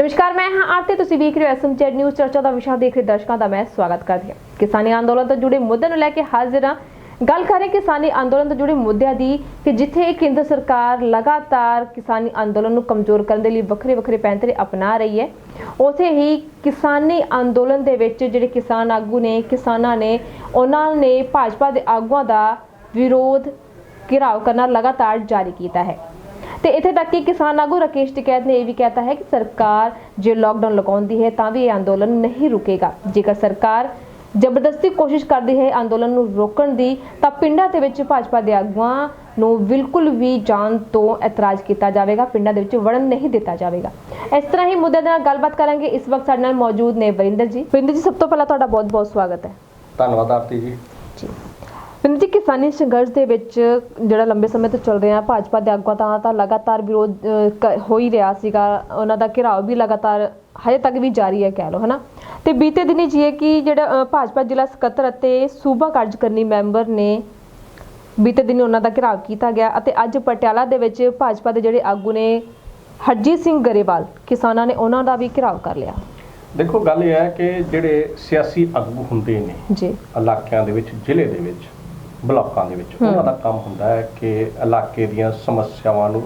ਨਮਸਕਾਰ, ਮੈਂ ਹਾਂ ਆਰਤੀ। ਤੁਸੀਂ ਵੇਖ ਰਹੇ ਹੋ ਐਸਐਮਜੈਡ ਨਿਊਜ਼। ਚਰਚਾ ਦਾ ਵਿਸ਼ਾ ਦੇਖ ਰਹੇ ਦਰਸ਼ਕਾਂ ਦਾ ਮੈਂ ਸਵਾਗਤ ਕਰਦੀ ਹਾਂ। ਕਿਸਾਨੀ ਅੰਦੋਲਨ ਤੋਂ ਜੁੜੇ ਮੁੱਦਿਆਂ ਨੂੰ ਲੈ ਕੇ ਹਾਜ਼ਰ ਹਾਂ। ਗੱਲ ਕਰ ਰਹੇ ਕਿਸਾਨੀ ਅੰਦੋਲਨ ਤੋਂ ਜੁੜੇ ਮੁੱਦਿਆਂ ਦੀ ਕਿ ਜਿੱਥੇ ਕੇਂਦਰ ਸਰਕਾਰ ਲਗਾਤਾਰ ਕਿਸਾਨੀ ਅੰਦੋਲਨ ਨੂੰ ਕਮਜ਼ੋਰ ਕਰਨ ਦੇ ਲਈ ਵੱਖਰੇ ਵੱਖਰੇ ਪੈਂਤਰੇ ਅਪਣਾ ਰਹੀ ਹੈ। ਉਥੇ ਹੀ ਕਿਸਾਨੀ ਅੰਦੋਲਨ ਦੇ ਵਿੱਚ ਜਿਹੜੇ ਕਿਸਾਨ ਆਗੂ ਨੇ, ਕਿਸਾਨਾਂ ਨੇ, ਉਹਨਾਂ ਨੇ ਭਾਜਪਾ ਦੇ ਆਗੂਆਂ ਦਾ ਵਿਰੋਧ ਘਿਰਾਓ ਕਰਨਾ ਲਗਾਤਾਰ ਜਾਰੀ ਕੀਤਾ ਹੈ। ਤੇ ਇੱਥੇ ਤੱਕ ਕਿ ਕਿਸਾਨ ਆਗੂ ਰਾਕੇਸ਼ ਟਿਕੈਤ ਨੇ ਇਹ ਵੀ ਕਹਿਤਾ ਹੈ ਕਿ ਸਰਕਾਰ ਜੇ ਲੋਕਡਾਊਨ ਲਗਾਉਂਦੀ ਹੈ ਤਾਂ ਵੀ ਇਹ ਅੰਦੋਲਨ ਨਹੀਂ ਰੁਕੇਗਾ। ਜੇਕਰ ਸਰਕਾਰ ਜ਼ਬਰਦਸਤੀ ਕੋਸ਼ਿਸ਼ ਕਰਦੀ ਹੈ ਅੰਦੋਲਨ ਨੂੰ ਰੋਕਣ ਦੀ ਤਾਂ ਪਿੰਡਾਂ ਦੇ ਵਿੱਚ ਭਾਜਪਾ ਦੇ ਆਗੂਆਂ ਨੂੰ ਬਿਲਕੁਲ ਵੀ ਜਾਣ ਤੋਂ ਇਤਰਾਜ਼ ਕੀਤਾ ਜਾਵੇਗਾ ਪਿੰਡਾਂ ਦੇ ਵਿੱਚ ਵੜਨ ਨਹੀਂ ਦਿੱਤਾ ਜਾਵੇਗਾ। ਇਸ ਤਰ੍ਹਾਂ ਹੀ ਮੁੱਦੇ ਦੇ ਨਾਲ ਗੱਲਬਾਤ ਕਰਾਂਗੇ। ਇਸ ਵਕਤ ਸਾਡੇ ਨਾਲ ਮੌਜੂਦ ਨੇ ਵਰਿੰਦਰ ਜੀ। ਵਰਿੰਦਰ ਜੀ ਸਭ ਤੋਂ ਪਹਿਲਾਂ ਤੁਹਾਡਾ ਬਹੁਤ-ਬਹੁਤ ਸਵਾਗਤ ਹੈ। ਧੰਨਵਾਦ ਆਰਤੀ ਜੀ। ਜੀ। ਜੀ ਕਿਸਾਨੀ ਸੰਘਰਸ਼ ਦੇ ਵਿੱਚ ਜਿਹੜਾ ਲੰਬੇ ਸਮੇਂ ਤੋਂ ਚੱਲ ਰਿਹਾ ਭਾਜਪਾ ਦੇ ਆਗੂਆਂ ਦਾ ਤਾਂ ਲਗਾਤਾਰ ਵਿਰੋਧ ਹੋ ਹੀ ਰਿਹਾ ਸੀਗਾ। ਉਹਨਾਂ ਦਾ ਘਿਰਾਓ ਵੀ ਲਗਾਤਾਰ ਹਜੇ ਤੱਕ ਵੀ ਜਾਰੀ ਹੈ ਕਹਿ ਲਓ ਹਨਾ? ਤੇ ਬੀਤੇ ਦਿਨੀ ਜੀ ਕਿ ਜਿਹੜਾ ਭਾਜਪਾ ਜ਼ਿਲ੍ਹਾ ਸਕੱਤਰ ਅਤੇ ਸੂਬਾ ਕਾਰਜਕਰਨੀ ਮੈਂਬਰ ਨੇ ਬੀਤੇ ਦਿਨੀ ਉਹਨਾਂ ਦਾ ਘਿਰਾਓ ਕੀਤਾ ਗਿਆ ਅਤੇ ਅੱਜ ਪਟਿਆਲਾ ਦੇ ਵਿੱਚ ਭਾਜਪਾ ਦੇ ਜਿਹੜੇ ਆਗੂ ਨੇ ਹਰਜੀਤ ਸਿੰਘ ਗਰੇਵਾਲ ਕਿਸਾਨਾਂ ਨੇ ਉਹਨਾਂ ਦਾ ਵੀ ਘਿਰਾਓ ਕਰ ਲਿਆ। ਦੇਖੋ ਗੱਲ ਇਹ ਹੈ ਕਿ ਜਿਹੜੇ ਸਿਆਸੀ ਆਗੂ ਹੁੰਦੇ ਨੇ ਜੀ। ਇਲਾਕਿਆਂ ਦੇ ਵਿੱਚ ਜ਼ਿਲ੍ਹੇ ਦੇ ਵਿੱਚ ਬਲਾਕਾਂ ਦੇ ਵਿੱਚ। ਉਹਨਾਂ ਦਾ ਕੰਮ ਹੁੰਦਾ ਹੈ ਕਿ ਇਲਾਕੇ ਦੀਆਂ ਸਮੱਸਿਆਵਾਂ ਨੂੰ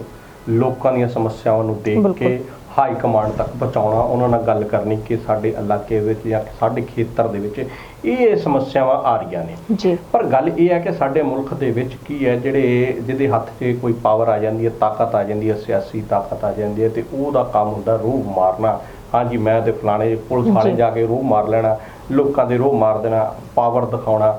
ਲੋਕਾਂ ਦੀਆਂ ਸਮੱਸਿਆਵਾਂ ਨੂੰ ਦੇਖ। ਕੇ ਹਾਈ ਕਮਾਂਡ ਤੱਕ ਪਹੁੰਚਾਉਣਾ ਉਹਨਾਂ ਨਾਲ ਗੱਲ ਕਰਨੀ ਕਿ ਸਾਡੇ ਇਲਾਕੇ ਵਿੱਚ ਜਾਂ ਸਾਡੇ ਖੇਤਰ ਦੇ ਵਿੱਚ ਇਹ ਸਮੱਸਿਆਵਾਂ ਆ ਰਹੀਆਂ ਨੇ। ਜੀ। ਪਰ ਗੱਲ ਇਹ ਹੈ ਕਿ ਸਾਡੇ ਮੁਲਕ ਦੇ ਵਿੱਚ ਕੀ ਹੈ ਜਿਹੜੇ ਜਿਹਦੇ ਹੱਥ 'ਚ ਕੋਈ ਪਾਵਰ ਆ ਜਾਂਦੀ ਹੈ ਤਾਕਤ ਆ ਜਾਂਦੀ ਹੈ ਸਿਆਸੀ ਤਾਕਤ ਆ ਜਾਂਦੀ ਹੈ ਤੇ ਉਹਦਾ ਕੰਮ ਹੁੰਦਾ ਰੂਹ ਮਾਰਨਾ। ਹਾਂਜੀ ਮੈਂ ਤੇ ਫਲਾਣੇ ਪੁਲਿਸ ਵਾਲੇ। ਜਾ। ਕੇ ਰੂਹ ਮਾਰ ਲੈਣਾ ਲੋਕਾਂ ਦੇ ਰੂਹ ਮਾਰ ਦੇਣਾ ਪਾਵਰ ਦਿਖਾਉਣਾ।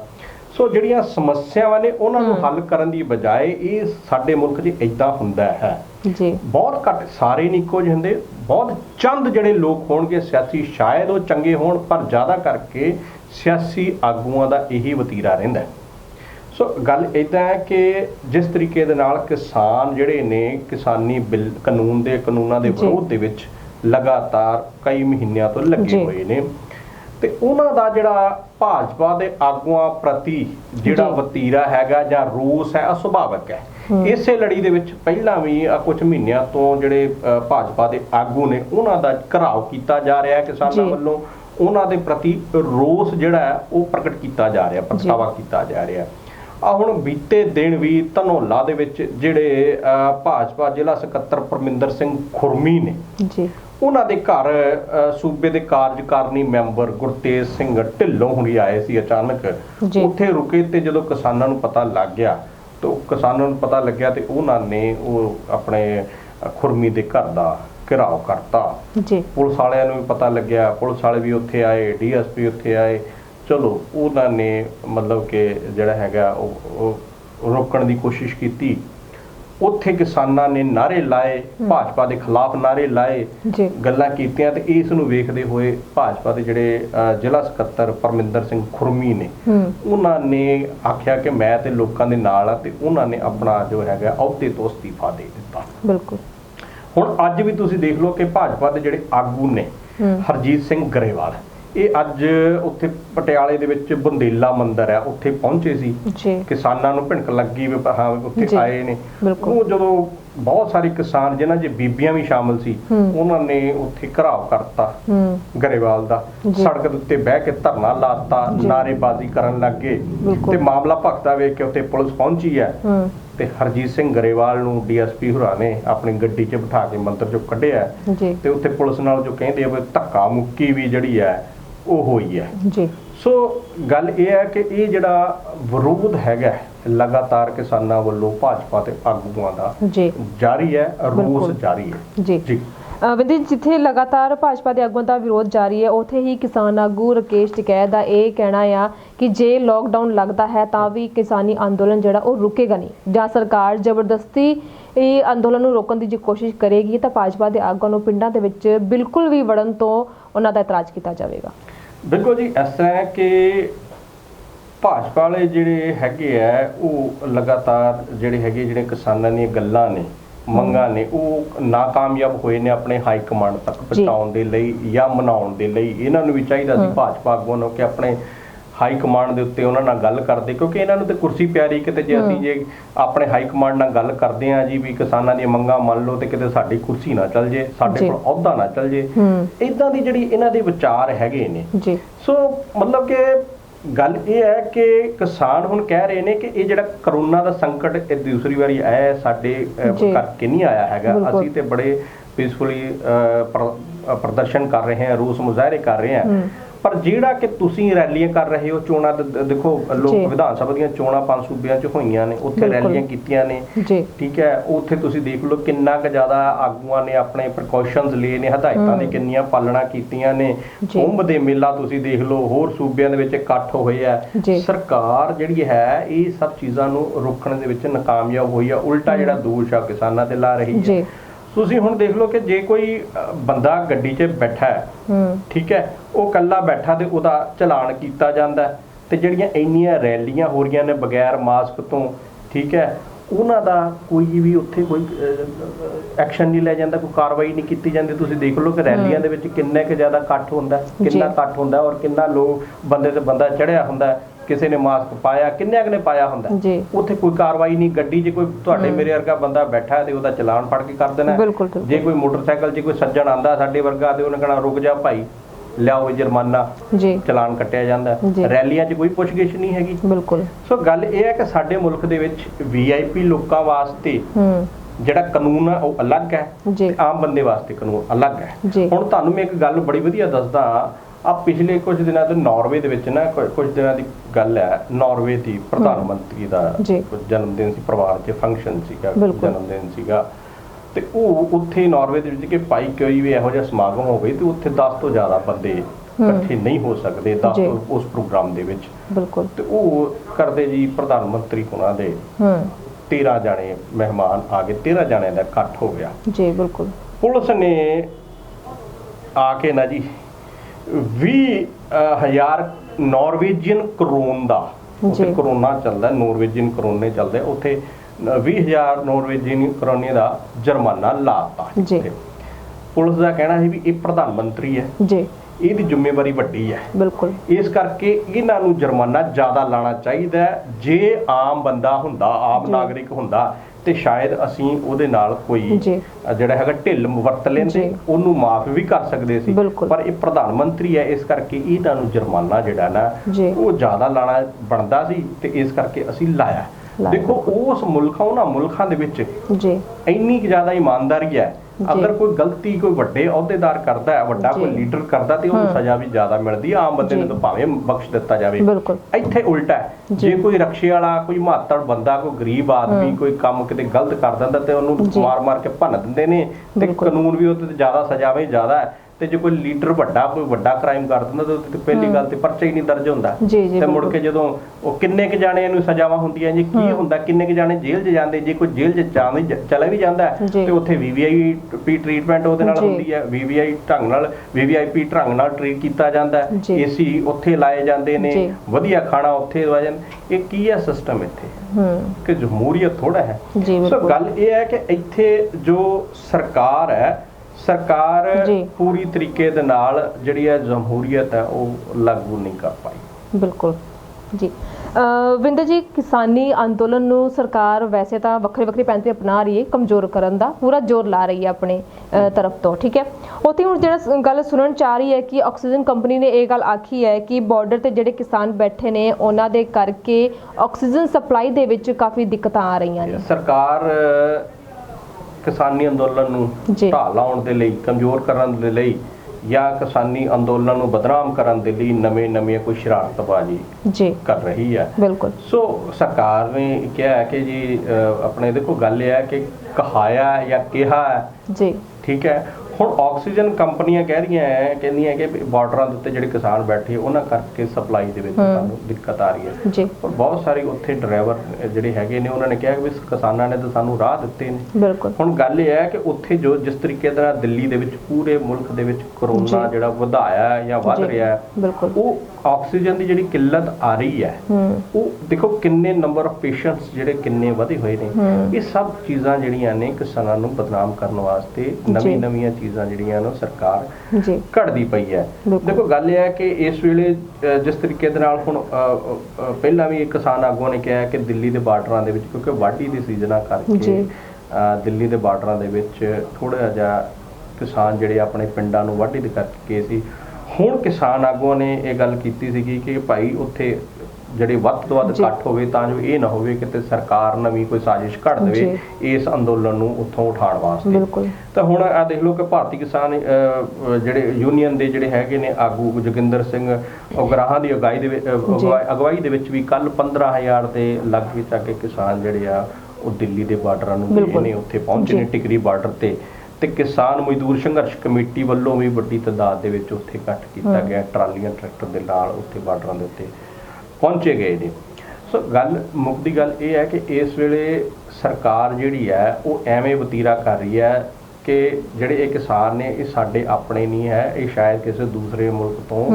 ਸੋ ਜਿਹੜੀਆਂ ਸਮੱਸਿਆਵਾਂ ਨੇ ਉਹਨਾਂ ਨੂੰ। ਹੱਲ ਕਰਨ ਦੀ ਬਜਾਏ ਇਹ ਸਾਡੇ ਮੁਲਕ 'ਚ ਇਦਾਂ ਹੁੰਦਾ ਹੈ ਜੀ ਬਹੁਤ ਘੱਟ ਸਾਰੇ ਨਹੀਂ ਜਿਹੇ ਹੁੰਦੇ ਬਹੁਤ ਚੰਦ ਜਿਹੜੇ ਲੋਕ ਹੋਣਗੇ ਸਿਆਸੀ ਸ਼ਾਇਦ ਉਹ ਚੰਗੇ ਹੋਣ ਪਰ ਜ਼ਿਆਦਾ ਕਰਕੇ ਸਿਆਸੀ ਆਗੂਆਂ ਦਾ ਇਹੀ ਵਤੀਰਾ ਰਹਿੰਦਾ। ਸੋ ਗੱਲ ਇਦਾਂ ਹੈ ਕਿ ਜਿਸ ਤਰੀਕੇ ਦੇ ਨਾਲ ਕਿਸਾਨ ਜਿਹੜੇ ਨੇ ਕਿਸਾਨੀ ਬਿੱਲ ਕਾਨੂੰਨ ਦੇ ਕਾਨੂੰਨਾਂ ਦੇ। ਵਿਰੋਧ ਦੇ ਵਿੱਚ ਲਗਾਤਾਰ ਕਈ ਮਹੀਨਿਆਂ ਤੋਂ ਲੱਗੇ। ਹੋਏ ਨੇ ਤੇ ਉਹਨਾਂ ਦਾ ਜਿਹੜਾ ਭਾਜਪਾ ਦੇ ਆਗੂਆਂ ਪ੍ਰਤੀ ਜਿਹੜਾ। ਵਤੀਰਾ ਹੈਗਾ ਜਾਂ ਰੂਸ ਹੈ ਅਸੁਭਾਵਕ ਹੈ। ਇਸੇ ਲੜੀ ਦੇ ਵਿੱਚ ਪਹਿਲਾਂ ਵੀ ਆ ਕੁਝ ਮਹੀਨਿਆਂ ਤੋਂ ਜਿਹੜੇ ਭਾਜਪਾ ਦੇ ਆਗੂ ਨੇ ਉਹਨਾਂ ਦਾ ਘਰਾਓ ਕੀਤਾ ਜਾ ਰਿਹਾ ਹੈ ਕਿਸਾਨਾਂ। ਵੱਲੋਂ ਉਹਨਾਂ ਦੇ ਪ੍ਰਤੀ ਰੋਸ ਜਿਹੜਾ ਹੈ ਉਹ ਪ੍ਰਗਟ ਕੀਤਾ ਜਾ ਰਿਹਾ ਪ੍ਰਗਟਾਵਾ ਕੀਤਾ ਜਾ ਰਿਹਾ ਆ ਹੁਣ ਬੀਤੇ ਦਿਨ ਵੀ ਧਨੌਲਾ ਦੇ ਵਿੱਚ ਜਿਹੜੇ ਭਾਜਪਾ ਜ਼ਿਲ੍ਹਾ ਸਕੱਤਰ ਪਰਮਿੰਦਰ ਸਿੰਘ ਖੁਰਮੀ ਨੇ ਜੀ ਉਹਨਾਂ ਦੇ ਘਰ ਸੂਬੇ ਦੇ ਕਾਰਜਕਾਰਨੀ ਮੈਂਬਰ ਗੁਰਤੇਜ ਸਿੰਘ ਢਿੱਲੋਂ ਹੁਣੀ ਆਏ ਸੀ ਅਚਾਨਕ। ਉੱਥੇ ਰੁਕੇ ਤੇ ਜਦੋਂ ਕਿਸਾਨਾਂ ਨੂੰ ਪਤਾ ਲੱਗ ਗਿਆ ਤਾਂ ਕਿਸਾਨਾਂ ਨੂੰ ਪਤਾ ਲੱਗਿਆ ਤੇ ਉਹਨਾਂ ਨੇ ਉਹ ਆਪਣੇ ਖੁਰਮੀ ਦੇ ਘਰ ਦਾ ਘਿਰਾਓ ਕਰਤਾ। ਜੀ। ਪੁਲਿਸ ਵਾਲਿਆਂ ਨੂੰ ਵੀ ਪਤਾ ਲੱਗਿਆ ਪੁਲਿਸ ਵਾਲੇ ਵੀ ਉੱਥੇ ਆਏ ਡੀਐਸਪੀ ਉੱਥੇ ਆਏ। ਚਲੋ ਉਹਨਾਂ ਨੇ ਮਤਲਬ ਕਿ ਜਿਹੜਾ ਹੈਗਾ ਉਹ ਰੋਕਣ ਦੀ ਕੋਸ਼ਿਸ਼ ਕੀਤੀ। ਉੱਥੇ ਕਿਸਾਨਾਂ ਨੇ ਨਾਰੇ ਲਾਏ ਭਾਜਪਾ ਦੇ ਖਿਲਾਫ ਨਾਰੇ ਲਾਏ ਗੱਲਾਂ ਕੀਤੀਆਂ ਤੇ ਇਸ ਨੂੰ ਵੇਖਦੇ ਹੋਏ ਭਾਜਪਾ ਦੇ ਜਿਹੜੇ ਜ਼ਿਲ੍ਹਾ ਸਕੱਤਰ ਪਰਮਿੰਦਰ ਸਿੰਘ ਖੁਰਮੀ ਨੇ ਉਹਨਾਂ ਨੇ ਆਖਿਆ ਕਿ ਮੈਂ ਤੇ ਲੋਕਾਂ ਦੇ ਨਾਲ ਆ ਤੇ ਉਹਨਾਂ ਨੇ ਆਪਣਾ ਜੋ ਹੈਗਾ ਅਹੁਦੇ ਤੋਂ ਅਸਤੀਫਾ ਦੇ ਦਿੱਤਾ। ਬਿਲਕੁਲ। ਹੁਣ ਅੱਜ ਵੀ ਤੁਸੀਂ ਦੇਖ ਲਓ ਕਿ ਭਾਜਪਾ ਦੇ ਜਿਹੜੇ ਆਗੂ ਨੇ ਹਰਜੀਤ ਸਿੰਘ ਗਰੇਵਾਲ ਇਹ ਅੱਜ ਉੱਥੇ ਪਟਿਆਲੇ ਦੇ ਵਿੱਚ ਬੰਦੇਲਾ ਮੰਦਿਰ ਹੈ ਉੱਥੇ ਪਹੁੰਚੇ ਸੀ ਜੀ ਕਿਸਾਨਾਂ ਨੂੰ ਭਿਣਕ ਲੱਗੀ ਵੀ ਹਾਂ ਉੱਥੇ ਜੀ, ਆਏ ਨੇ ਬਿਲਕੁਲ। ਉਹ ਜਦੋਂ ਬਹੁਤ ਸਾਰੇ ਕਿਸਾਨ ਜਿਨ੍ਹਾਂ 'ਚ ਬੀਬੀਆਂ ਵੀ ਸ਼ਾਮਲ ਸੀ। ਉਹਨਾਂ ਨੇ ਉੱਥੇ ਘਰਾਵ ਕਰਤਾ ਹੂੰ ਗਰੇਵਾਲ ਦਾ ਜੀ। ਸੜਕ ਦੇ ਉੱਤੇ ਬਹਿ ਕੇ ਧਰਨਾ ਲਾਤਾ ਜੀ। ਨਾਰੇਬਾਜ਼ੀ ਕਰਨ ਲੱਗੇ ਬਿਲਕੁਲ। ਤੇ ਮਾਮਲਾ ਭਖਦਾ ਵੇਖ ਕੇ ਉੱਥੇ ਪੁਲਿਸ ਪਹੁੰਚੀ ਹੈ ਹੂੰ ਤੇ ਹਰਜੀਤ ਸਿੰਘ ਗਰੇਵਾਲ ਨੂੰ ਡੀਐਸਪੀ ਹੁਰਾ ਨੇ ਆਪਣੀ ਗੱਡੀ 'ਚ ਬਿਠਾ ਕੇ ਮੰਦਰ 'ਚੋਂ ਕੱਢਿਆ ਜੀ ਤੇ ਉੱਥੇ ਪੁਲਿਸ ਨਾਲ ਜੋ ਕਹਿੰਦੇ ਆ ਵੀ ਧੱਕਾ ਮੁੱਕੀ ਵੀ ਜਿਹੜੀ ਹੈ ਉਹ ਹੋਈ ਹੈ। ਜੀ। ਸੋ ਗੱਲ ਇਹ ਹੈ ਕਿ ਇਹ ਜਿਹੜਾ ਵਿਰੋਧ ਹੈਗਾ ਹੈ, ਲਗਾਤਾਰ ਕਿਸਾਨਾਂ ਵੱਲੋਂ ਭਾਜਪਾ ਤੇ ਆਗੂਆਂ ਦਾ ਜਾਰੀ ਹੈ। ਰੋਸ ਜਾਰੀ ਹੈ। ਜੀ। ਜੀ। ਜਿੱਥੇ ਲਗਾਤਾਰ ਭਾਜਪਾ ਦੇ ਆਗੂਆਂ ਦਾ ਵਿਰੋਧ ਜਾਰੀ ਹੈ ਉੱਥੇ ਹੀ ਕਿਸਾਨ ਆਗੂ ਰਕੇਸ਼ ਟਿਕੈਤ ਦਾ ਇਹ ਕਹਿਣਾ ਆ ਕਿ ਜੇ ਲੋਕਡਾਊਨ ਲੱਗਦਾ ਹੈ ਤਾਂ ਵੀ ਕਿਸਾਨੀ ਅੰਦੋਲਨ ਜਿਹੜਾ ਉਹ ਰੁਕੇਗਾ ਨਹੀਂ। ਜਾਂ ਸਰਕਾਰ ਜ਼ਬਰਦਸਤੀ ਇਹ ਅੰਦੋਲਨ ਨੂੰ ਰੋਕਣ ਦੀ ਜੇ ਕੋਸ਼ਿਸ਼ ਕਰੇਗੀ ਤਾਂ ਭਾਜਪਾ ਦੇ ਆਗੂਆਂ ਨੂੰ ਪਿੰਡਾਂ ਦੇ ਵਿੱਚ ਬਿਲਕੁਲ ਵੀ ਵੜਨ ਤੋਂ ਉਹਨਾਂ ਦਾ ਇਤਰਾਜ਼ ਕੀਤਾ ਜਾਵੇਗਾ। ਬਿਲਕੁਲ ਜੀ ਇਸ ਤਰ੍ਹਾਂ ਹੈ ਕਿ ਭਾਜਪਾ ਵਾਲੇ ਜਿਹੜੇ ਹੈਗੇ ਆ ਉਹ ਲਗਾਤਾਰ ਜਿਹੜੇ ਹੈਗੇ ਜਿਹੜੇ ਕਿਸਾਨਾਂ ਦੀਆਂ ਗੱਲਾਂ ਨੇ ਮੰਗਾਂ ਨੇ ਉਹ ਨਾਕਾਮਯਾਬ ਹੋਏ ਨੇ ਆਪਣੇ ਹਾਈ ਕਮਾਂਡ ਤੱਕ ਪਹੁੰਚਾਉਣ ਦੇ ਲਈ ਜਾਂ ਮਨਾਉਣ ਦੇ ਲਈ। ਇਹਨਾਂ ਨੂੰ ਵੀ ਚਾਹੀਦਾ ਸੀ। ਭਾਜਪਾ ਆਗੂਆਂ ਨੂੰ ਕਿ ਆਪਣੇ ਹਾਈ ਕਮਾਂਡ ਦੇ ਉੱਤੇ ਉਹਨਾਂ ਨਾਲ ਗੱਲ ਕਰਦੇ ਕਿਉਂਕਿ ਇਹਨਾਂ ਨੂੰ ਤੇ ਕੁਰਸੀ ਪਿਆਰੀ ਕਿਤੇ ਜੇ ਅਸੀਂ ਜੇ ਆਪਣੇ ਹਾਈ ਕਮਾਂਡ ਨਾਲ ਗੱਲ ਕਰਦੇ ਆ ਜੀ ਵੀ ਕਿਸਾਨਾਂ ਦੀਆਂ ਮੰਗਾਂ ਮੰਨ ਲਓ ਤੇ ਕਿਤੇ ਸਾਡੀ ਕੁਰਸੀ ਨਾ ਚੱਲ ਜੇ ਸਾਡੇ। ਕੋਲ ਅਹੁਦਾ ਨਾ ਚੱਲ ਜੇ ਇਦਾਂ ਦੀ ਜਿਹੜੀ ਇਹਨਾਂ ਦੇ ਵਿਚਾਰ ਹੈਗੇ ਨੇ ਜੀ ਸੋ ਮਤਲਬ ਕਿ ਗੱਲ ਇਹ ਹੈ ਕਿ ਕਿਸਾਨ ਹੁਣ ਕਹਿ ਰਹੇ ਨੇ ਕਿ ਇਹ ਜਿਹੜਾ ਕਰੋਨਾ ਦਾ ਸੰਕਟ ਇਹ ਦੂਸਰੀ ਵਾਰੀ ਆਇਆ ਹੈ, ਸਾਡੇ। ਕਰਕੇ ਨਹੀਂ ਆਇਆ ਹੈਗਾ। ਅਸੀਂ ਤੇ ਬੜੇ ਪੀਸਫੁਲੀ ਪ੍ਰਦਰਸ਼ਨ ਕਰ ਰਹੇ ਹਾਂ ਰੋਸ ਮੁਜ਼ਾਹਰੇ ਕਰ ਰਹੇ ਹੂੰ। ਪਰ ਜਿਹੜਾ ਕਿ ਤੁਸੀਂ ਰੈਲੀਆਂ ਕਰ ਰਹੇ ਹੋ ਚੋਣਾਂ ਦੇਖੋ। ਲੋਕ ਵਿਧਾਨ ਸਭਾ ਦੀਆਂ ਚੋਣਾਂ ਪੰਜ ਸੂਬਿਆਂ 'ਚ ਹੋਈਆਂ ਨੇ ਉੱਥੇ। ਰੈਲੀਆਂ ਕੀਤੀਆਂ ਨੇ ਠੀਕ ਹੈ ਉੱਥੇ ਤੁਸੀਂ ਦੇਖ ਲਓ ਕਿੰਨਾ ਕੁ ਜ਼ਿਆਦਾ ਆਗੂਆਂ ਨੇ ਆਪਣੇ ਪ੍ਰੀਕਾਸ਼ਨਸ ਲਏ ਨੇ ਹਦਾਇਤਾਂ ਦੀ ਕਿੰਨੀਆਂ ਪਾਲਣਾ ਕੀਤੀਆਂ ਨੇ। ਕੁੰਭ ਦੇ ਮੇਲਾ ਤੁਸੀਂ ਦੇਖ ਲਓ ਹੋਰ ਸੂਬਿਆਂ ਦੇ ਵਿੱਚ ਇਕੱਠ ਹੋਏ ਆ। ਸਰਕਾਰ ਜਿਹੜੀ ਹੈ ਇਹ ਸਭ ਚੀਜ਼ਾਂ ਨੂੰ ਰੋਕਣ ਦੇ ਵਿੱਚ ਨਾਕਾਮਯਾਬ ਹੋਈ ਆ ਉਲਟਾ ਜਿਹੜਾ ਦੋਸ਼ ਆ ਕਿਸਾਨਾਂ ਤੇ ਲਾ ਰਹੀ ਹੈ ਤੁਸੀਂ ਹੁਣ ਦੇਖ ਲਓ ਕਿ ਜੇ ਕੋਈ ਅ, ਬੰਦਾ ਗੱਡੀ 'ਚ ਬੈਠਾ ਹੈ ਹੂੰ ਠੀਕ ਹੈ ਉਹ ਕੱਲਾ ਬੈਠਾ ਤੇ ਉਹਦਾ ਚਲਾਨ ਕੀਤਾ ਜਾਂਦਾ ਹੈ। ਤੇ ਜਿਹੜੀਆਂ ਇੰਨੀਆਂ ਰੈਲੀਆਂ ਹੋ ਰਹੀਆਂ ਨੇ ਬਗੈਰ ਮਾਸਕ ਤੋਂ ਠੀਕ ਹੈ ਉਹਨਾਂ ਦਾ ਕੋਈ ਵੀ ਉੱਥੇ ਕੋਈ ਐਕਸ਼ਨ ਨਹੀਂ ਲਿਆ ਜਾਂਦਾ ਕੋਈ ਕਾਰਵਾਈ ਨਹੀਂ ਕੀਤੀ ਜਾਂਦੀ ਤੁਸੀਂ ਦੇਖ ਲਓ ਕਿ ਰੈਲੀਆਂ ਦੇ ਵਿੱਚ ਕਿੰਨੇ ਕੁ ਜ਼ਿਆਦਾ ਇਕੱਠ ਹੁੰਦਾ ਹੈ, ਕਿੰਨਾ। ਇਕੱਠ ਹੁੰਦਾ ਹੈ ਔਰ ਕਿੰਨਾ ਲੋਕ ਬੰਦੇ ਤੇ ਬੰਦਾ ਚੜਿਆ ਹੁੰਦਾ ਹੈ, ਕਿਸੇ ਨੇ ਮਾਸਕ ਪਾਇਆ ਕਿੰਨੇ ਨੇ ਪਾਇਆ ਹੁੰਦਾ। ਜੀ ਉੱਥੇ ਕੋਈ ਕਾਰਵਾਈ ਨਹੀਂ ਗੱਡੀ 'ਚ ਕੋਈ ਤੁਹਾਡੇ ਮੇਰੇ ਵਰਗਾ ਬੰਦਾ ਬੈਠਾ ਹੈ ਤੇ ਉਹਦਾ ਚਲਾਨ ਫੜ ਕੇ ਕਰ ਦੇਣਾ ਹੈ। ਬਿਲਕੁਲ, ਬਿਲਕੁਲ। ਜੇ ਕੋਈ ਮੋਟਰਸਾਈਕਲ 'ਚ ਕੋਈ ਸੱਜਣ ਆਂਦਾ ਸਾਡੇ ਵਰਗਾ ਤੇ ਉਹਨੇ ਕਹਣਾ ਰੁਕ ਜਾ ਭਾਈ ਲਿਆਓ ਇਹ ਜੁਰਮਾਨਾ ਜੀ ਚਲਾਨ ਕੱਟਿਆ ਜਾਂਦਾ ਹੈ। ਜੀ। ਰੈਲੀਆਂ 'ਚ ਕੋਈ ਪੁੱਛਗਿੱਛ ਨਹੀਂ ਹੈਗੀ ਬਿਲਕੁਲ ਸੋ ਗੱਲ ਇਹ ਹੈ ਕਿ ਸਾਡੇ ਮੁਲਕ ਦੇ ਵਿੱਚ ਵੀਆਈਪੀ ਲੋਕਾਂ ਵਾਸਤੇ ਹੂੰ ਜਿਹੜਾ ਕਾਨੂੰਨ ਹੈ ਉਹ ਅਲੱਗ ਹੈ ਜੀ ਤੇ ਆਮ ਬੰਦੇ ਵਾਸਤੇ ਕਾਨੂੰਨ ਅਲੱਗ ਹੈ ਜੀ। ਹੁਣ ਤੁਹਾਨੂੰ ਮੈਂ ਇੱਕ ਗੱਲ ਬੜੀ ਵਧੀਆ ਦੱਸਦਾ ਆ ਪਿਛਲੇ ਕੁਝ ਦਿਨਾਂ ਤੋਂ ਨਾਰਵੇ ਦੇ ਵਿੱਚ ਨਾ ਕੁਝ ਦਿਨਾਂ ਦੀ ਗੱਲ ਹੈ ਨਾਰਵੇ ਦੀ ਪ੍ਰਧਾਨ ਮੰਤਰੀ ਦਾ। ਜਨਮ ਦਿਨ ਸੀ ਪਰਿਵਾਰ 'ਚ ਫੰਕਸ਼ਨ ਸੀਗਾ। ਜਨਮ ਦਿਨ ਸੀਗਾ। ਤੇ ਉਹ ਉੱਥੇ ਨਾਰਵੇ ਦੇ ਵਿੱਚ ਕਿ ਭਾਈ ਕੋਈ ਵੀ ਇਹੋ ਜਿਹਾ ਸਮਾਗਮ ਹੋਵੇ ਤੇ ਉੱਥੇ 10 ਤੋਂ ਜ਼ਿਆਦਾ ਬੰਦੇ ਇਕੱਠੇ ਨਹੀਂ ਹੋ ਸਕਦੇ 10 ਜੀ। ਤੋਂ ਉਸ ਪ੍ਰੋਗਰਾਮ ਦੇ ਵਿੱਚ। ਬਿਲਕੁਲ। ਤੇ ਉਹ ਕਰਦੇ ਜੀ ਪ੍ਰਧਾਨ ਮੰਤਰੀ ਉਹਨਾਂ ਦੇ। ਹੂੰ। 13 13 ਜਾਣੇ ਮਹਿਮਾਨ ਆ ਗਏ 13 ਜਾਣਿਆਂ ਦਾ ਇਕੱਠ ਹੋ ਗਿਆ। ਜੀ ਬਿਲਕੁਲ। ਪੁਲਿਸ ਨੇ ਆ ਕੇ ਨਾ ਜੀ 20 ਹਜ਼ਾਰ ਨਾਰਵੇਜੀਅਨ ਕਰੋਨ ਦਾ ਉੱਥੇ। ਕਰੋਨਾ ਚੱਲਦਾ ਨਾਰਵੇਜੀਅਨ ਕਰੋਨੇ ਚੱਲਦੇ ਉੱਥੇ 20000 ਨਾਰਵੇਜੀਅਨ ਕਰੋਨੇ ਦਾ ਜੁਰਮਾਨਾ ਲਾਤਾ ਜੀ। ਪੁਲਿਸ ਦਾ ਕਹਿਣਾ ਹੈ ਵੀ ਇਹ ਪ੍ਰਧਾਨ ਮੰਤਰੀ ਹੈ ਜੀ ਇਹਦੀ ਜ਼ਿੰਮੇਵਾਰੀ ਵੱਡੀ ਹੈ ਬਿਲਕੁਲ ਇਸ ਕਰਕੇ ਇਹਨਾਂ ਨੂੰ ਜੁਰਮਾਨਾ ਜ਼ਿਆਦਾ ਲਾਣਾ ਚਾਹੀਦਾ ਹੈ। ਜੇ ਆਮ ਬੰਦਾ ਹੁੰਦਾ ਆਮ। ਨਾਗਰਿਕ ਹੁੰਦਾ ਤੇ ਸ਼ਾਇਦ ਅਸੀਂ ਉਹਦੇ ਨਾਲ ਕੋਈ ਜਿਹੜਾ ਹੈਗਾ ਢਿੱਲ ਵਰਤ ਲੈਂਦੇ। ਉਹਨੂੰ ਮਾਫ ਵੀ ਕਰ ਸਕਦੇ ਸੀ। ਪਰ ਇਹ ਪ੍ਰਧਾਨ ਮੰਤਰੀ ਹੈ ਇਸ ਕਰਕੇ ਇਹਨਾਂ ਨੂੰ ਜੁਰਮਾਨਾ ਜਿਹੜਾ ਨਾ। ਉਹ ਜ਼ਿਆਦਾ ਲਾਣਾ ਬਣਦਾ ਸੀ ਤੇ ਇਸ ਕਰਕੇ ਅਸੀਂ ਲਾਇਆ ਦੇਖੋ ਉਸ ਮੁਲਕਾਂ ਉਹਨਾਂ ਮੁਲਕਾਂ ਦੇ ਵਿੱਚ ਜੀ ਇੰਨੀ ਜ਼ਿਆਦਾ ਇਮਾਨਦਾਰੀ ਹੈ। ਅਗਰ ਕੋਈ ਗਲਤੀ ਕੋਈ ਵੱਡੇ ਅਹੁਦੇਦਾਰ ਕਰਦਾ ਹੈ ਵੱਡਾ ਕੋਈ। ਲੀਡਰ ਕਰਦਾ ਤੇ ਉਹਨੂੰ। ਸਜ਼ਾ ਵੀ ਜ਼ਿਆਦਾ ਮਿਲਦੀ ਆਮ ਬੰਦੇ ਨੂੰ। ਤਾਂ ਭਾਵੇਂ ਬਖਸ਼ ਦਿੱਤਾ ਜਾਵੇ ਇੱਥੇ ਉਲਟਾ ਹੈ ਜੀ। ਕੋਈ ਰਕਸ਼ੇ ਵਾਲਾ ਕੋਈ ਮਾਤੜ ਬੰਦਾ ਕੋਈ ਗਰੀਬ ਆਦਮੀ। ਕੋਈ ਕੰਮ ਕਿਤੇ ਗਲਤ ਕਰ ਦਿੰਦਾ ਤੇ ਉਹਨੂੰ। ਮਾਰ-ਮਾਰ ਕੇ ਭੰਨ ਦਿੰਦੇ ਨੇ ਤੇ। ਕਾਨੂੰਨ ਵੀ ਉਹਦੇ ਤੇ ਜ਼ਿਆਦਾ ਸਜ਼ਾਵੇਂ ਜ਼ਿਆਦਾ ਹੈ ਤੇ ਜੇ ਕੋਈ ਲੀਡਰ ਵੱਡਾ ਕੋਈ ਵੱਡਾ ਕ੍ਰਾਈਮ ਕਰ ਦਿੰਦਾ ਤੇ ਉਹਦੇ ਤੇ ਪਹਿਲੀ। ਗੱਲ ਤੇ ਪਰਚਾ ਹੀ ਨਹੀਂ ਦਰਜ ਹੁੰਦਾ ਤੇ ਮੁੜ। ਕੇ ਜਦੋਂ ਉਹ ਕਿੰਨੇ ਕ ਜਾਣੇ ਨੂੰ ਸਜ਼ਾਵਾਂ ਹੁੰਦੀਆਂ ਜੀ ਕੀ। ਹੁੰਦਾ ਕਿੰਨੇ ਕ ਜਾਣੇ ਜੇਲ੍ਹ 'ਚ ਜਾਂਦੇ ਜੇ ਕੋਈ ਜੇਲ੍ਹ 'ਚ ਜਾਂਦੇ ਚਲਾ ਵੀ ਜਾਂਦਾ। ਤੇ ਉੱਥੇ ਵੀਵੀਆਈਪੀ ਟ੍ਰੀਟਮੈਂਟ ਉਹਦੇ ਨਾਲ। ਹੁੰਦੀ ਹੈ ਵੀਵੀਆਈ ਢੰਗ ਨਾਲ ਵੀਵੀਆਈਪੀ ਢੰਗ ਨਾਲ ਟ੍ਰੀਟ ਕੀਤਾ ਜਾਂਦਾ। ਏਸੀ ਉੱਥੇ ਲਾਏ ਜਾਂਦੇ ਨੇ। ਵਧੀਆ ਖਾਣਾ ਉੱਥੇ ਦਵਾਇਆ ਜਾਂਦਾ ਇਹ ਕੀ ਹੈ ਸਿਸਟਮ ਇੱਥੇ ਕਿ ਜਮਹੂਰੀਅਤ ਥੋੜਾ ਹੈ ਸੋ ਗੱਲ ਇਹ ਹੈ ਕਿ ਇੱਥੇ ਜੋ ਸਰਕਾਰ ਹੈ ਸਰਕਾਰ ਜੀ। ਪੂਰੀ ਤਰੀਕੇ ਦੇ ਨਾਲ ਜਿਹੜੀ ਹੈ ਜਮਹੂਰੀਅਤ ਹੈ ਉਹ ਲਾਗੂ ਨਹੀਂ ਕਰ ਪਾਈ। ਬਿਲਕੁਲ। ਜੀ। ਅ, ਵਿੰਦਰ ਜੀ ਕਿਸਾਨੀ ਅੰਦੋਲਨ ਨੂੰ ਸਰਕਾਰ ਵੈਸੇ ਤਾਂ ਵੱਖਰੇ ਵੱਖਰੇ ਪੈਂਤੇ ਅਪਣਾ ਰਹੀ ਹੈ ਕਮਜ਼ੋਰ ਕਰਨ ਦਾ ਪੂਰਾ ਜ਼ੋਰ ਲਾ ਰਹੀ ਹੈ ਆਪਣੇ ਤਰਫ ਤੋਂ ਠੀਕ ਹੈ? ਉੱਥੇ ਹੁਣ ਜਿਹੜਾ ਸ- ਗੱਲ ਸੁਣਨ ਚ ਆ ਰਹੀ ਹੈ ਕਿ ਆਕਸੀਜਨ ਕੰਪਨੀ ਨੇ ਇਹ ਗੱਲ ਆਖੀ ਹੈ ਕਿ ਬਾਰਡਰ ਤੇ ਜਿਹੜੇ ਕਿਸਾਨ ਬੈਠੇ ਨੇ ਉਹਨਾਂ ਦੇ ਕਰਕੇ ਆਕਸੀਜਨ ਸਪਲਾਈ ਦੇ ਵਿੱਚ ਕਾਫੀ ਦਿੱਕਤਾਂ ਆ ਰਹੀਆਂ ਨੇ। ਸਰਕਾਰ ਅਹ, ਕਿਸਾਨੀ ਅੰਦੋਲਨ ਨੂੰ ਜੀ। ਢਾਹ ਲਾਉਣ ਦੇ ਲਈ ਕਮਜ਼ੋਰ ਕਰਨ ਦੇ ਲਈ ਜਾਂ ਕਿਸਾਨੀ ਅੰਦੋਲਨ ਨੂੰ ਬਦਨਾਮ ਕਰਨ ਦੇ ਲਈ ਨਵੇਂ ਨਵੇਂ ਕੋਈ ਸ਼ਰਾਰਤਬਾਜ਼ੀ ਜੀ। ਕਰ ਰਹੀ ਹੈ। ਬਿਲਕੁਲ। ਸੋ ਸਰਕਾਰ ਨੇ ਕਿਹਾ ਹੈ ਕਿ ਜੀ ਅਹ, ਆਪਣੇ ਦੇਖੋ ਗੱਲ ਇਹ ਹੈ ਕਿ ਕਹਾਇਆ ਹੈ ਜਾਂ ਕਿਹਾ ਹੈ। ਜੀ। ਠੀਕ ਹੈ। ਹੁਣ ਆਕਸੀਜਨ ਕੰਪਨੀਆਂ ਕਹਿ ਰਹੀਆਂ ਹੈ ਕਹਿੰਦੀਆਂ ਕਿ ਬਾਰਡਰਾਂ ਦੇ ਉੱਤੇ ਜਿਹੜੇ ਕਿਸਾਨ ਬੈਠੇ ਉਹਨਾਂ ਕਰਕੇ ਸਪਲਾਈ ਦੇ ਵਿੱਚ। ਸਾਨੂੰ ਦਿੱਕਤ ਆ ਰਹੀ ਹੈ ਜੀ। ਪਰ ਬਹੁਤ ਸਾਰੇ ਉੱਥੇ ਡਰਾਈਵਰ ਜਿਹੜੇ ਹੈਗੇ ਨੇ ਉਹਨਾਂ ਨੇ ਕਿਹਾ ਕਿ ਕਿਸਾਨਾਂ ਨੇ ਤਾਂ ਸਾਨੂੰ ਰਾਹ ਦਿੱਤੇ ਨੇ। ਬਿਲਕੁਲ। ਹੁਣ ਗੱਲ ਇਹ ਹੈ ਕਿ ਉੱਥੇ ਜੋ ਜਿਸ ਤਰੀਕੇ ਦੇ ਦਿੱਲੀ ਦੇ ਵਿੱਚ ਪੂਰੇ ਮੁਲਕ ਦੇ ਵਿੱਚ ਕਰੋਨਾ। ਜਿਹੜਾ ਵਧਾਇਆ ਹੈ ਜਾਂ ਵੱਧ ਰਿਹਾ ਉਹ ਆਕਸੀਜਨ ਦੀ ਜਿਹੜੀ ਕਿੱਲਤ ਆ ਰਹੀ ਹੈ। ਉਹ ਦੇਖੋ ਕਿੰਨੇ ਨੰਬਰ ਆਫ ਪੇਸ਼ੈਂਟਸ ਜਿਹੜੇ ਕਿੰਨੇ ਵਧੇ ਹੋਏ ਨੇ। ਇਹ ਸਭ ਚੀਜ਼ਾਂ ਜਿਹੜੀਆਂ ਨੇ ਕਿਸਾਨਾਂ ਨੂੰ ਬਦਨਾਮ ਕਰਨ ਵਾਸਤੇ ਨਵੀਂ ਨਵੀਆਂ ਚੀਜ਼ਾਂ ਚੀਜ਼ਾਂ ਜਿਹੜੀਆਂ ਨੇ ਸਰਕਾਰ ਜੀ ਘੜਦੀ ਪਈ ਹੈ। ਦੇਖੋ ਗੱਲ ਇਹ ਹੈ ਕਿ ਇਸ ਵੇਲੇ ਜਿਸ ਤਰੀਕੇ ਦੇ ਨਾਲ ਹੁਣ ਪਹਿਲਾਂ ਵੀ ਕਿਸਾਨ ਆਗੂਆਂ ਨੇ ਕਿਹਾ ਕਿ ਦਿੱਲੀ ਦੇ ਬਾਰਡਰਾਂ ਦੇ ਵਿੱਚ ਕਿਉਂਕਿ ਵਾਢੀ ਦੀ ਸੀਜ਼ਨਾਂ। ਕਰਕੇ ਦਿੱਲੀ ਦੇ ਬਾਰਡਰਾਂ ਦੇ ਵਿੱਚ ਥੋੜਾ ਜਿਹਾ ਕਿਸਾਨ ਜਿਹੜੇ ਆਪਣੇ ਪਿੰਡਾਂ ਨੂੰ ਵਾਢੀ ਦੇ ਕਰਕੇ ਸੀ ਹੁਣ ਕਿਸਾਨ ਆਗੂਆਂ ਨੇ ਇਹ ਗੱਲ ਕੀਤੀ ਸੀਗੀ ਕਿ ਭਾਈ ਉੱਥੇ ਜਿਹੜੇ ਵੱਧ ਤੋਂ ਵੱਧ। ਇਕੱਠ ਹੋਵੇ ਤਾਂ ਜੋ ਇਹ ਨਾ ਹੋਵੇ ਕਿ ਸਰਕਾਰ ਨਵੀਂ ਕੋਈ ਸਾਜ਼ਿਸ਼ ਘੜ ਦੇਵੇ ਇਸ ਅੰਦੋਲਨ ਨੂੰ ਉੱਥੋਂ ਉਠਾਉਣ ਵਾਸਤੇ ਤਾਂ ਹੁਣ ਆ ਦੇਖ ਲਓ ਕਿ ਭਾਰਤੀ ਕਿਸਾਨ ਜਿਹੜੇ ਯੂਨੀਅਨ ਦੇ ਜਿਹੜੇ ਹੈਗੇ ਨੇ ਆਗੂ ਜੋਗਿੰਦਰ ਸਿੰਘ ਉਗਰਾਹਾਂ ਦੀ ਅਗਵਾਈ ਦੇ। ਅਗਵਾਈ- ਦੇ ਵਿੱਚ ਵੀ ਕੱਲ 15000 ਦੇ ਲਾਗੇ ਚੱਕੇ ਕਿਸਾਨ ਜਿਹੜੇ ਆ ਉਹ ਦਿੱਲੀ ਦੇ ਬਾਰਡਰਾਂ ਨੂੰ ਗਏ। ਨੇ ਉੱਥੇ ਪਹੁੰਚੇ ਨੇ। ਟਿਕਰੀ ਬਾਰਡਰ ਤੇ ਤੇ ਕਿਸਾਨ ਮਜ਼ਦੂਰ ਸੰਘਰਸ਼ ਕਮੇਟੀ ਵੱਲੋਂ ਵੀ ਵੱਡੀ ਤਾਦਾਦ ਦੇ ਵਿੱਚ ਉੱਥੇ ਇਕੱਠ ਕੀਤਾ। ਗਿਆ ਟਰਾਲੀਆਂ ਟਰੈਕਟਰ ਦੇ ਨਾਲ ਉੱਥੇ ਬਾਰਡਰਾਂ ਦੇ ਉੱਤੇ ਪਹੁੰਚੇ ਗਏ ਨੇ ਸੋ ਗੱਲ ਮੁੱਕਦੀ ਗੱਲ ਇਹ ਹੈ ਕਿ ਇਸ ਵੇਲੇ ਸਰਕਾਰ ਜਿਹੜੀ ਹੈ, ਉਹ ਐਵੇਂ ਵਤੀਰਾ ਕਰ ਰਹੀ ਹੈ ਕਿ ਜਿਹੜੇ ਇਹ ਕਿਸਾਨ ਨੇ ਇਹ ਸਾਡੇ ਆਪਣੇ ਨਹੀਂ ਹੈ ਇਹ ਸ਼ਾਇਦ ਕਿਸੇ ਦੂਸਰੇ ਮੁਲਕ ਤੋਂ।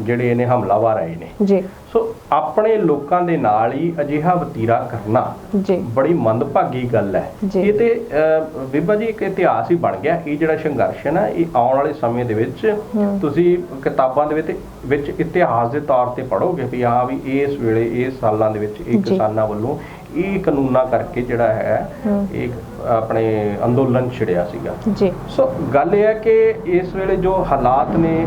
ਜਿਹੜੇ ਇਹਨੇ ਹਮਲਾਵਰ ਆਏ ਨੇ ਜੀ ਸੋ ਆਪਣੇ ਲੋਕਾਂ ਦੇ ਨਾਲ ਹੀ ਅਜਿਹਾ ਵਤੀਰਾ ਕਰਨਾ ਜੀ ਬੜੀ ਮੰਦਭਾਗੀ ਗੱਲ ਹੈ। ਇਹ ਤੇ ਬੀਬਾ ਜੀ ਇੱਕ ਇਤਿਹਾਸ ਹੀ ਬਣ ਗਿਆ ਇਹ ਜਿਹੜਾ ਸੰਘਰਸ਼ ਹੈ ਨਾ ਇਹ ਆਉਣ ਵਾਲੇ ਸਮੇਂ ਦੇ ਵਿੱਚ। ਤੁਸੀਂ ਕਿਤਾਬਾਂ ਦੇ ਵਿੱਚ ਵਿੱਚ ਇਤਿਹਾਸ ਦੇ ਤੌਰ ਤੇ ਪੜ੍ਹੋਗੇ ਵੀ ਹਾਂ ਵੀ ਇਸ ਵੇਲੇ ਇਸ ਸਾਲਾਂ ਦੇ ਵਿੱਚ ਇਹ। ਕਿਸਾਨਾਂ ਵੱਲੋਂ ਇਹ ਕਾਨੂੰਨਾਂ ਕਰਕੇ ਜਿਹੜਾ ਹੈ। ਇੱਕ ਆਪਣੇ ਅੰਦੋਲਨ ਛਿੜਿਆ ਸੀਗਾ। ਜੀ। ਸੋ ਗੱਲ ਇਹ ਹੈ ਕਿ ਇਸ ਵੇਲੇ ਜੋ ਹਾਲਾਤ ਨੇ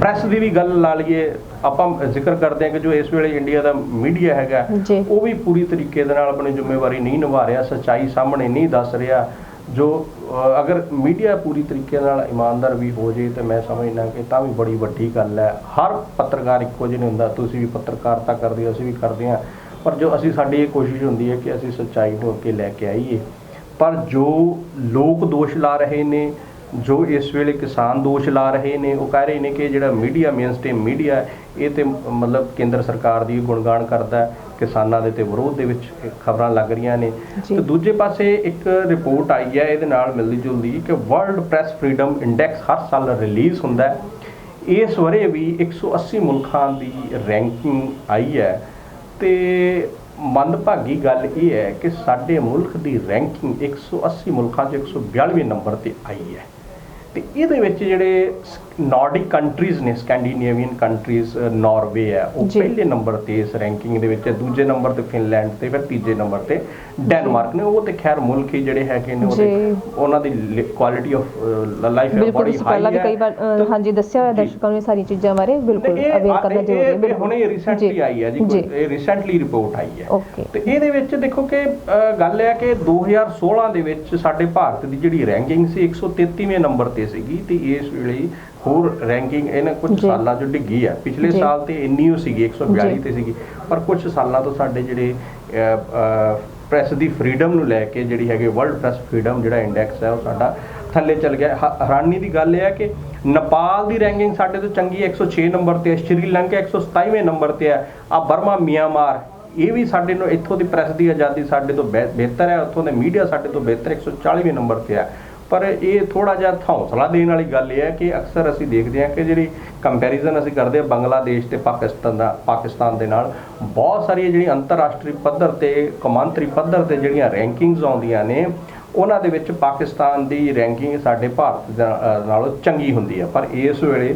ਪ੍ਰੈਸ ਦੀ ਵੀ ਗੱਲ ਲਾ ਲਈਏ ਆਪਾਂ ਜ਼ਿਕਰ ਕਰਦੇ ਹਾਂ ਕਿ ਜੋ ਇਸ ਵੇਲੇ ਇੰਡੀਆ ਦਾ ਮੀਡੀਆ ਹੈਗਾ। ਉਹ ਵੀ ਪੂਰੀ ਤਰੀਕੇ ਦੇ ਨਾਲ ਆਪਣੀ ਜ਼ਿੰਮੇਵਾਰੀ ਨਹੀਂ ਨਿਭਾ ਰਿਹਾ ਸੱਚਾਈ ਸਾਹਮਣੇ ਨਹੀਂ ਦੱਸ ਰਿਹਾ। ਜੋ ਅਗਰ ਮੀਡੀਆ ਪੂਰੀ ਤਰੀਕੇ ਨਾਲ ਇਮਾਨਦਾਰ ਵੀ ਹੋ ਜੇ ਤੇ ਮੈਂ ਸਮਝਦਾ ਕਿ ਤਾਂ ਵੀ ਬੜੀ ਵੱਡੀ ਗੱਲ ਹੈ। ਹਰ ਪੱਤਰਕਾਰ ਇੱਕੋ ਜਿਹਾ ਨਹੀਂ ਹੁੰਦਾ ਤੁਸੀਂ ਵੀ ਪੱਤਰਕਾਰਤਾ ਕਰਦੇ ਹੋ ਅਸੀਂ ਵੀ ਕਰਦੇ ਹਾਂ। ਪਰ ਜੋ ਅਸੀਂ ਸਾਡੀ ਇਹ ਕੋਸ਼ਿਸ਼ ਹੁੰਦੀ ਹੈ ਕਿ ਅਸੀਂ ਸੱਚਾਈ ਨੂੰ ਅੱਗੇ ਲੈ ਕੇ ਆਈਏ। ਪਰ ਜੋ ਲੋਕ ਦੋਸ਼ ਲਾ ਰਹੇ ਨੇ ਜੋ ਇਸ ਵੇਲੇ ਕਿਸਾਨ ਦੋਸ਼ ਲਾ ਰਹੇ ਨੇ ਉਹ ਕਹਿ ਰਹੇ ਨੇ ਕਿ ਜਿਹੜਾ ਮੀਡੀਆ ਮੇਨਸਟ੍ਰੀਮ ਮੀਡੀਆ ਇਹ ਤੇ ਮਤਲਬ ਕੇਂਦਰ ਸਰਕਾਰ ਦੀ ਗੁਣਗਾਨ ਕਰਦਾ ਕਿਸਾਨਾਂ ਦੇ ਤੇ ਵਿਰੋਧ ਦੇ ਵਿੱਚ ਖਬਰਾਂ ਲੱਗ ਰਹੀਆਂ ਨੇ। ਤੇ ਦੂਜੇ ਪਾਸੇ ਇੱਕ ਰਿਪੋਰਟ ਆਈ ਹੈ ਇਹਦੇ ਨਾਲ ਮਿਲਦੀ ਜੁਲਦੀ ਕਿ ਵਰਲਡ ਪ੍ਰੈਸ ਫਰੀडम ਇੰਡੈਕਸ ਹਰ ਸਾਲ ਰਿਲੀਜ਼ ਹੁੰਦਾ ਹੈ। ਇਸ ਵਰੇ ਵੀ 180 ਮੁਲਕਾਂ ਦੀ ਰੈਂਕਿੰਗ ਆਈ ਹੈ। ਤੇ ਮੰਦਭਾਗੀ ਗੱਲ ਇਹ ਹੈ ਕਿ ਸਾਡੇ ਮੁਲਕ ਦੀ ਰੈਂਕਿੰਗ 180 ਮੁਲਕਾਂ 'ਚ 142ਵੇਂ ਨੰਬਰ ਤੇ ਆਈ ਹੈ। ਤੇ ਇਹਦੇ ਵਿੱਚ ਜਿਹੜੇ ਨਾਰਡਿਕ ਕੰਟਰੀਜ਼ ਨੇ ਸਕੈਂਡੀਨੇਵੀਅਨ ਕੰਟਰੀਜ਼ ਨਾਰਵੇ ਹੈ ਉਹ। ਪਹਿਲੇ ਨੰਬਰ ਤੇ ਇਸ ਰੈਂਕਿੰਗ ਦੇ ਵਿੱਚ ਹੈ ਦੂਜੇ ਨੰਬਰ ਤੇ ਫਿਨਲੈਂਡ ਤੇ ਫਿਰ ਤੀਜੇ ਨੰਬਰ ਤੇ ਡੈਨਮਾਰਕ ਨੇ ਉਹ ਤੇ ਖੈਰ ਮੁਲਕ ਹੀ ਜਿਹੜੇ ਹੈਗੇ ਨੇ ਉਹਦੇ। ਉਹਨਾਂ ਦੀ ਕੁਆਲਿਟੀ ਆਫ ਲਾਈਫ ਹੈ ਬਿਲਕੁਲ ਬੜੀ ਹਾਈ ਪਹਿਲਾਂ ਵੀ ਹੈ ਕਈ ਵਾਰ ਹਾਂਜੀ ਦੱਸਿਆ ਹੋਇਆ। ਦਰਸ਼ਕਾਂ ਨੂੰ ਇਹ ਸਾਰੀ ਚੀਜ਼ਾਂ ਬਾਰੇ ਬਿਲਕੁਲ ਅਵੇਅਰ ਕਰਨਾ ਜ਼ਰੂਰੀ ਹੈ ਇਹ ਬਿਲਕੁਲ ਹੁਣੇ ਰੀਸੈਂਟਲੀ। ਆਈ ਹੈ ਜੀ ਇਹ ਰੀਸੈਂਟਲੀ ਰਿਪੋਰਟ ਆਈ ਹੈ ਤੇ ਇਹਦੇ ਵਿੱਚ ਦੇਖੋ ਕਿ ਗੱਲ ਹੈ ਕਿ 2016 ਦੇ ਵਿੱਚ ਸਾਡੇ ਭਾਰਤ ਦੀ ਜਿਹੜੀ ਰੈਂਕਿੰਗ ਸੀ 133ਵੇਂ ਨੰਬਰ ਤੇ ਸੀਗੀ ਤੇ ਇਸ ਵੇਲੇ ਹੋਰ ਰੈਂਕਿੰਗ ਇਹਨਾਂ ਕੁਝ ਸਾਲਾਂ 'ਚ ਡਿੱਗੀ ਹੈ ਪਿਛਲੇ ਸਾਲ ਤੇ ਇੰਨੀ ਹੋ ਸੀਗੀ 142 ਜੀ। ਤੇ ਸੀਗੀ। ਪਰ ਕੁਝ ਸਾਲਾਂ ਤੋਂ ਸਾਡੇ ਜਿਹੜੇ ਪ੍ਰੈਸ ਦੀ ਫਰੀडम ਨੂੰ ਲੈ ਕੇ ਜਿਹੜੀ ਹੈਗੇ ਵਰਲਡ ਪ੍ਰੈਸ ਫਰੀडम ਜਿਹੜਾ ਇੰਡੈਕਸ ਹੈ ਉਹ ਸਾਡਾ ਥੱਲੇ ਚੱਲ ਗਿਆ। ਹ- ਹੈਰਾਨੀ ਦੀ ਗੱਲ ਇਹ ਹੈ ਕਿ ਨੇਪਾਲ ਦੀ ਰੈਂਕਿੰਗ ਸਾਡੇ ਤੋਂ ਚੰਗੀ 106 ਨੰਬਰ ਤੇ ਹੈ, ਸ਼੍ਰੀਲੰਕਾ 127ਵੇਂ ਨੰਬਰ ਤੇ ਹੈ ਆ ਬਰਮਾ ਮਿਆਂਮਾਰ। ਇਹ ਵੀ ਸਾਡੇ ਨੂੰ ਇੱਥੋਂ ਦੀ ਪ੍ਰੈਸ ਦੀ ਆਜ਼ਾਦੀ ਸਾਡੇ ਤੋਂ ਬਿਹ- ਬਿਹਤਰ ਹੈ ਉੱਥੋਂ ਦੇ ਮੀਡੀਆ ਸਾਡੇ ਤੋਂ ਬਿਹਤਰ 140ਵੇਂ ਨੰਬਰ ਤੇ ਹੈ ਪਰ ਇਹ ਥੋੜਾ ਜਿਹਾ ਹੌਸਲਾ ਦੇਣ ਵਾਲੀ ਗੱਲ ਇਹ ਹੈ ਕਿ ਅਕਸਰ ਅਸੀਂ ਦੇਖਦੇ ਹਾਂ ਕਿ ਜਿਹੜੀ ਕੰਪੈਰੀਜ਼ਨ ਅਸੀਂ ਕਰਦੇ ਹਾਂ ਬੰਗਲਾਦੇਸ਼ ਤੇ ਪਾਕਿਸਤਾਨ ਦਾ ਪਾਕਿਸਤਾਨ ਦੇ ਨਾਲ, ਬਹੁਤ ਸਾਰੀਆਂ ਜਿਹੜੀਆਂ ਅੰਤਰਰਾਸ਼ਟਰੀ ਪੱਧਰ ਤੇ, ਕੌਮਾਂਤਰੀ ਪੱਧਰ ਤੇ ਜਿਹੜੀਆਂ ਰੈਂਕਿੰਗਸ ਆਉਂਦੀਆਂ ਨੇ, ਉਹਨਾਂ ਦੇ ਵਿੱਚ ਪਾਕਿਸਤਾਨ ਦੀ ਰੈਂਕਿੰਗ ਸਾਡੇ ਭਾਰਤ ਦਾ- ਨਾਲੋਂ ਚੰਗੀ ਹੁੰਦੀ ਹੈ। ਪਰ ਇਸ ਵੇਲੇ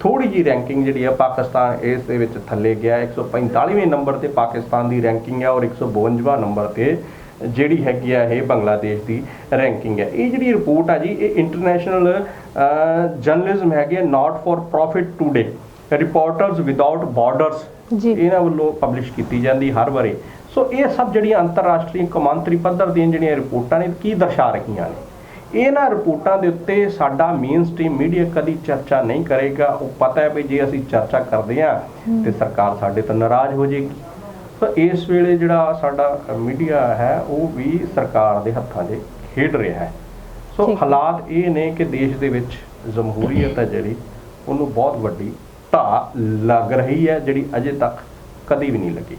ਥੋੜੀ ਜੀ ਰੈਂਕਿੰਗ ਜਿਹੜੀ ਹੈ ਪਾਕਿਸਤਾਨ ਇਸ ਦੇ ਵਿੱਚ ਥੱਲੇ ਗਿਆ। 145ਵੇਂ ਨੰਬਰ ਤੇ ਪਾਕਿਸਤਾਨ ਦੀ ਰੈਂਕਿੰਗ ਹੈ ਔਰ 152ਵਾਂ ਨੰਬਰ ਤੇ ਜਿਹੜੀ ਹੈਗੀ ਆ ਇਹ ਬੰਗਲਾਦੇਸ਼ ਦੀ ਰੈਂਕਿੰਗ ਹੈ। ਇਹ ਜਿਹੜੀ ਰਿਪੋਰਟ ਆ ਜੀ ਇਹ ਇੰਟਰਨੈਸ਼ਨਲ ਜਰਨਲਿਜ਼ਮ ਹੈਗੀ ਹੈ not for profit today reporters without borders ਇਹਨਾਂ ਵੱਲੋਂ ਪਬਲਿਸ਼ ਕੀਤੀ ਜਾਂਦੀ ਹਰ ਵਾਰੀ ਸੋ ਇਹ ਸਭ ਜਿਹੜੀਆਂ ਅੰਤਰਰਾਸ਼ਟਰੀ ਕੌਮਾਂਤਰੀ ਪੱਧਰ ਦੀਆਂ ਜਿਹੜੀਆਂ ਰਿਪੋਰਟਾਂ ਨੇ ਕੀ ਦਰਸਾ ਰਹੀਆਂ ਨੇ? ਇਹਨਾਂ ਰਿਪੋਰਟਾਂ ਦੇ ਉੱਤੇ ਸਾਡਾ ਮੇਨ ਸਟ੍ਰੀਮ ਮੀਡੀਆ ਕਦੀ ਚਰਚਾ ਨਹੀਂ ਕਰੇਗਾ। ਉਹ ਪਤਾ ਹੈ ਵੀ ਜੇ ਅਸੀਂ ਚਰਚਾ ਕਰਦੇ ਹਾਂ ਤੇ ਸਰਕਾਰ ਸਾਡੇ ਤੋਂ ਨਾਰਾਜ਼ ਹੋ ਜਾਏਗੀ ਸੋ ਇਸ ਵੇਲੇ ਜਿਹੜਾ ਸਾਡਾ ਮੀਡੀਆ ਹੈ ਉਹ ਵੀ ਸਰਕਾਰ ਦੇ ਹੱਥਾਂ 'ਚ ਖੇਡ ਰਿਹਾ ਹੈ। ਸੋ। ਹਾਲਾਤ ਇਹ ਨੇ ਕਿ ਦੇਸ਼ ਦੇ ਵਿੱਚ ਜਮਹੂਰੀਅਤ ਹੈ ਜਿਹੜੀ ਉਹਨੂੰ ਬਹੁਤ ਵੱਡੀ ਢਾਹ ਲੱਗ ਰਹੀ ਹੈ ਜਿਹੜੀ ਅਜੇ ਤੱਕ ਕਦੀ ਵੀ ਨਹੀਂ ਲੱਗੀ।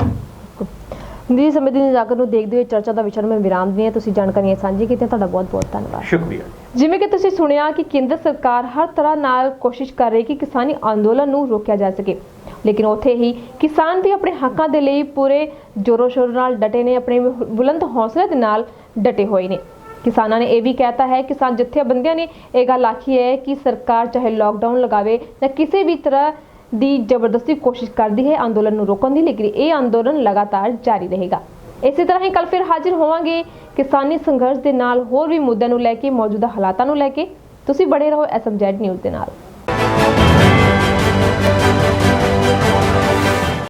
ਜੀ ਸਮੇਂ ਦੀ ਨਜ਼ਾਕਤ ਨੂੰ ਦੇਖਦੇ ਹੋਏ ਚਰਚਾ ਦਾ ਵਿਸ਼ਾ ਮੈਂ ਵਿਰਾਮ ਦਿੰਦੀ ਹਾਂ। ਤੁਸੀਂ ਜਾਣਕਾਰੀਆਂ ਸਾਂਝੀ ਕੀਤੀਆਂ ਤੁਹਾਡਾ ਬਹੁਤ ਬਹੁਤ ਧੰਨਵਾਦ। ਸ਼ੁਕਰੀਆ ਜਿਵੇਂ ਕਿ ਤੁਸੀਂ ਸੁਣਿਆ ਕਿ ਕੇਂਦਰ ਸਰਕਾਰ ਹਰ ਤਰ੍ਹਾਂ ਨਾਲ ਕੋਸ਼ਿਸ਼ ਕਰ ਰਹੀ ਕਿ ਕਿਸਾਨੀ ਅੰਦੋਲਨ ਨੂੰ ਰੋਕਿਆ ਜਾ ਸਕੇ। ਲੇਕਿਨ ਉੱਥੇ ਹੀ ਕਿਸਾਨ ਵੀ ਆਪਣੇ ਹੱਕਾਂ ਦੇ ਲਈ ਪੂਰੇ ਜੋਰੋ ਸ਼ੋਰ ਨਾਲ ਡਟੇ ਨੇ ਆਪਣੇ ਬੁਲੰਦ ਹੌਸਲੇ ਦੇ ਨਾਲ ਡਟੇ ਹੋਏ ਨੇ। ਕਿਸਾਨਾਂ ਨੇ ਇਹ ਵੀ ਕਹਿਤਾ ਹੈ ਕਿਸਾਨ ਜਥੇਬੰਦੀਆਂ ਨੇ ਇਹ ਗੱਲ ਆਖੀ ਹੈ ਕਿ ਸਰਕਾਰ ਚਾਹੇ ਲੋਕਡਾਊਨ ਲਗਾਵੇ ਜਾਂ ਕਿਸੇ ਵੀ ਤਰ੍ਹਾਂ ਦੀ ਜ਼ਬਰਦਸਤੀ ਕੋਸ਼ਿਸ਼ ਕਰਦੀ ਹੈ ਅੰਦੋਲਨ ਨੂੰ ਰੋਕਣ ਦੀ, ਲੇਕਿਨ ਇਹ ਅੰਦੋਲਨ ਲਗਾਤਾਰ ਜਾਰੀ ਰਹੇਗਾ। ਇਸੇ ਤਰ੍ਹਾਂ ਹੀ ਕੱਲ ਫਿਰ ਹਾਜ਼ਰ ਹੋਵਾਂਗੇ ਕਿਸਾਨੀ ਸੰਘਰਸ਼ ਦੇ ਨਾਲ ਹੋਰ ਵੀ ਮੁੱਦਿਆਂ ਨੂੰ ਲੈ ਕੇ, ਮੌਜੂਦਾ ਹਾਲਾਤਾਂ ਨੂੰ ਲੈ ਕੇ। ਤੁਸੀਂ ਬੜੇ ਰਹੋ ਐਸਐਮਜੈਡ ਨਿਊਜ਼ ਦੇ ਨਾਲ।